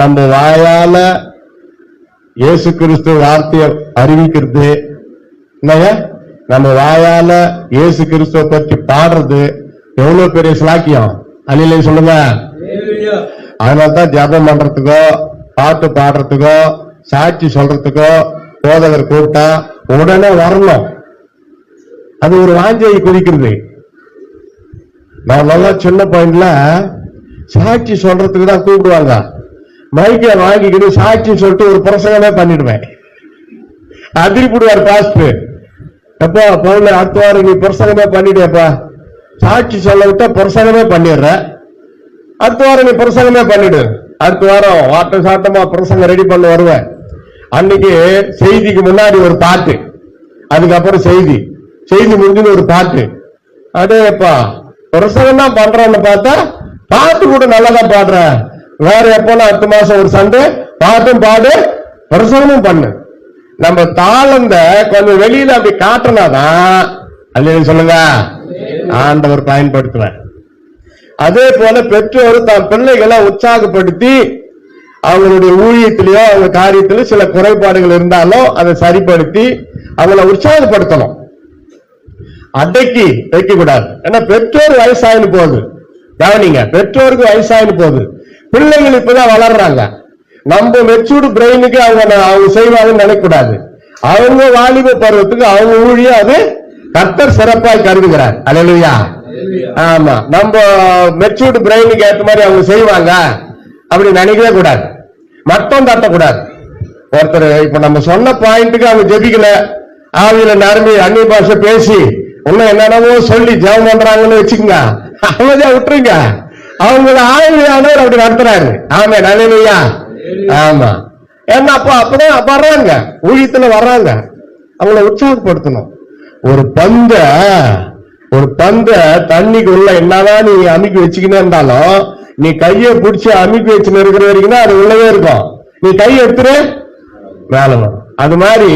நம்ம வாயால இயேசு கிறிஸ்து வார்த்தையை அறிவிக்கிறது. என்னங்க? நம்ம வாயால இயேசு கிறிஸ்துவ பற்றி பாடுறது எவ்வளவு பெரிய சிலாக்கியம்? அலிலே சொல்லுங்க. அதனால்தான் ஜெபம் பண்றதுக்கோ பாட்டு பாடுறதுக்கோ சாட்சி சொல்றதுக்கோ போதகர் கூப்பிட்டா உடனே வரணும். அது ஒரு வாஞ்சையை குறிக்கிறது. நான் நல்லா சின்ன பாயிண்ட்ல சாட்சி சொல்றதுக்கு தான் கூப்பிடுவாங்க. மைக்கை வாங்கிக்கிட்டு சாட்சி சொல்லிட்டு ஒரு பிரசங்கமே பண்ணிடுவேன். அதிரிப்படுவார் பாஸ்டர் அப்பா பவுல அடுத்த வாரம் நீ பிரசங்கமே பண்ணிட்டேப்பா. சாட்சி சொல்ல விட்டா பிரசங்கமே பண்ணிடுற. அடுத்த வாரம் நீ பிரசங்கமே பண்ணிடு. அடுத்த வாரம் வாட்ட சாட்டமா பிரசங்க ரெடி பண்ண வருவேன். அன்னைக்கு செய்திக்கு முன்னாடி ஒரு பாட்டு. அதுக்கப்புறம் செய்தி. செய்தி முடிஞ்சு ஒரு பாட்டு. அடேப்பா பிரசங்கம் தான் பண்றேன்னு பார்த்தா பாட்டு கூட நல்லா தான் பாடுறேன். வேற எப்போனா அடுத்த மாசம் ஒரு சண்டே பாட்டும் பாடு பிரசவமும் பண்ணு. நம்ம தாளந்த கொஞ்சம் வெளியில அப்படி காட்டினாதான் அல்லது சொல்லுங்க? ஆண்டவர் பயன்படுத்துவேன் அதே போல பெற்றோர் தன் பிள்ளைகளை உற்சாகப்படுத்தி அவங்களுடைய ஊழியத்திலேயோ அவங்க காரியத்திலோ சில குறைபாடுகள் இருந்தாலும் அதை சரிப்படுத்தி அவங்கள உற்சாகப்படுத்தணும். அடக்கி வைக்க கூடாது ஏன்னா பெற்றோர் வயசாயின்னு போகுது கவனிங்க பெற்றோருக்கு வயசாயின்னு போகுது பிள்ளைகள் இப்பதான் வளர்றாங்க. நம்ம மெச்சூர்டு பிரெயினுக்கு அவங்க அவங்க செய்வாங்கன்னு நினைக்கக்கூடாது. அவங்க வாலிப பருவத்துக்கு அவங்க ஊழிய அது கர்த்தர் சிறப்பாய் கருதுகிறார். அல்லையா ஆமா. நம்ம மெச்சூர்டு பிரெயினுக்கு ஏற்ற மாதிரி அவங்க செய்வாங்க. அப்படி நினைக்கவே கூடாது. மட்டம் தட்டக்கூடாது ஒருத்தர் இப்ப நம்ம சொன்ன பாயிண்ட்டுக்கு அவங்க ஜெபிக்கல. ஆவியில நிரம்பி அந்நிய பாஷை பேசி இன்னும் என்னென்னவோ சொல்லி ஜெபம் பண்றாங்கன்னு வச்சுக்கோங்க. அவ்வளவுதான் விட்டுருங்க. அவங்கள ஆவியானவர் அப்படி நடத்துறாரு. ஆமா நல்லையா ஆமா. ஏன்னா அப்ப அப்பதான் வர்றாங்க. ஊழியத்துல வர்றாங்க. அவங்கள உற்சாகப்படுத்தணும். ஒரு பந்த ஒரு பந்த தண்ணிக்குள்ள என்னதான் நீ அமுக்கி வச்சுக்கினே இருந்தாலும் நீ கையை பிடிச்சி அமுக்கி வச்சுன்னு இருக்கிற வரைக்கும் தான் அது உள்ளவே இருக்கும். நீ கை எடுத்துரு மேல வரும். அது மாதிரி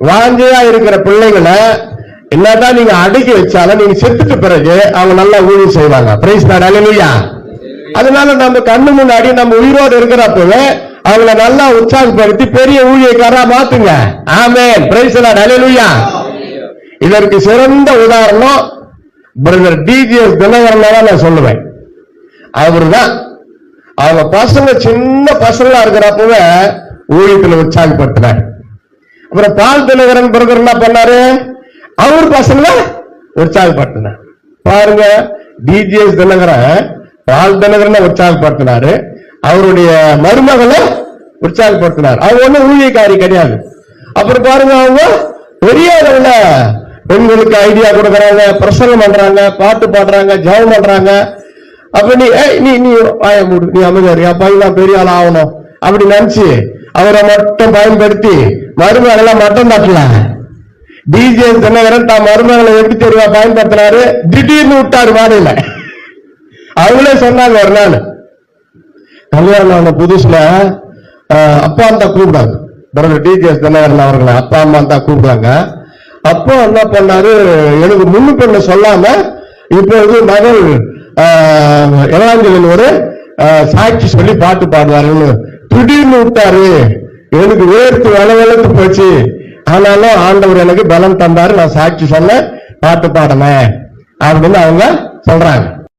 வாஞ்சையா இருக்கிற பிள்ளைகளை என்னதான் நீங்க அடக்கி வச்சாலும் நீங்க செத்துட்டு பிறகு அவங்க நல்லா ஊழியம் செய்வாங்க. பிரைஸ் அலையா அதனால நம்ம கண்ணு முன்னாடி நம்ம உயிரோடு இருக்கிறப்பவே அவங்கள நல்லா உற்சாகப்படுத்தி பெரிய ஊழியக்காரா மாத்துங்க. ஆமேன் பிரைஸ் அலையா இதற்கு சிறந்த உதாரணம் பிரதர் டிஜிஎஸ் தினகரன் தான் நான் சொல்லுவேன். அவர்தான். அவங்க பசங்க சின்ன பசங்களா இருக்கிறப்பவே ஊழியத்தில் உற்சாகப்படுத்தினார் அப்புறம் பால் தினகரன் பிரதர் என்ன பண்ணாரு? அவர் பசங்கள உற்சாகப்படுத்தினார். பாருங்க டிஜிஎஸ் தினகரன் பால் தினகரன் உற்சாகப்படுத்தினாரு. அவருடைய மருமகளை உற்சாகப்படுத்தினார். அவங்க ஒண்ணும் ஊழியக்காரி கிடையாது. அப்புறம் பாருங்க அவங்க பெரிய அளவுல பெண்களுக்கு ஐடியா கொடுக்கறாங்க பிரசங்கம் பண்றாங்க பாட்டு பாடுறாங்க ஜபம் பண்றாங்க. அப்ப நீ ஏய், நீ நீ வாய மூடு நீ அமைதியாரு என் பையன் பெரிய ஆள் ஆகணும். அப்படி நினைச்சு அவரை மட்டும் பயன்படுத்தி மருமகளை மட்டும் தட்டல. டிஜே தினகரன் தான் மருமகளை எப்படி தெரியுமா பயன்படுத்தினாரு. திடீர்னு விட்டாரு வாடையில அவங்களே சொன்னாங்க ஒரு நாள் கல்யாணம் ஆன புதுசுல அப்பா தான் கூப்பிடாங்க. பிரதர் டிஜிஎஸ் தினகரன் அவர்களை அப்பா அம்மா தான் கூப்பிடாங்க. அப்பா என்ன பண்ணாரு எனக்கு முன்னு பெண்ணு சொல்லாம இப்பொழுது மகள் இளஞ்சலின் ஒரு சாட்சி சொல்லி பாட்டு பாடுவாருன்னு திடீர்னு விட்டாரு. எனக்கு வேர்த்து வெல வெளுத்து போச்சு. ஆனாலும் ஆண்டவர் எனக்கு பலம் தந்தாரு நான் சாட்சி சொல்ல பாட்டு பாடினேன் அப்படின்னு அவங்க சொல்றாங்க.